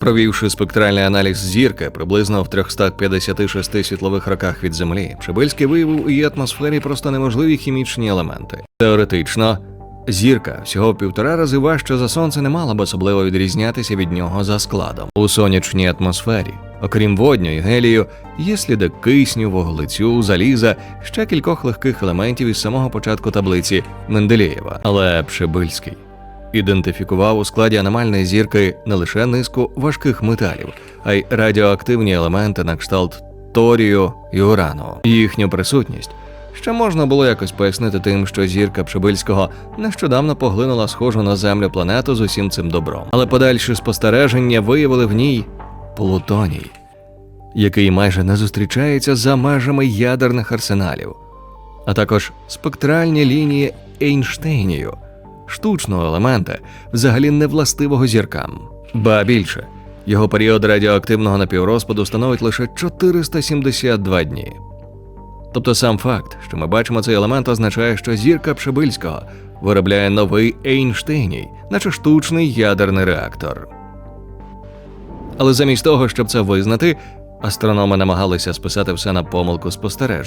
Провівши спектральний аналіз зірки приблизно в 356 світлових роках від Землі, Пшебельський виявив у її атмосфері просто неможливі хімічні елементи. Теоретично, зірка всього півтора рази важче за сонце не мала б особливо відрізнятися від нього за складом. У сонячній атмосфері, окрім водню і гелію, є сліди кисню, вуглецю, заліза, ще кількох легких елементів із самого початку таблиці Менделєєва. Але Пшебильський ідентифікував у складі аномальної зірки не лише низку важких металів, а й радіоактивні елементи на кшталт торію і урану. Їхню присутність ще можна було якось пояснити тим, що зірка Пшебильського нещодавно поглинула схожу на землю планету з усім цим добром. Але подальші спостереження виявили в ній плутоній, який майже не зустрічається за межами ядерних арсеналів, а також спектральні лінії Ейнштейнію штучного елемента, взагалі не властивого зіркам. Ба більше, його період радіоактивного напіврозпаду становить лише 472 дні. Тобто сам факт, що ми бачимо цей елемент, означає, що зірка Пшебильського виробляє новий Ейнштейній, наче штучний ядерний реактор. Але замість того, щоб це визнати, астрономи намагалися списати все на помилку спостережень.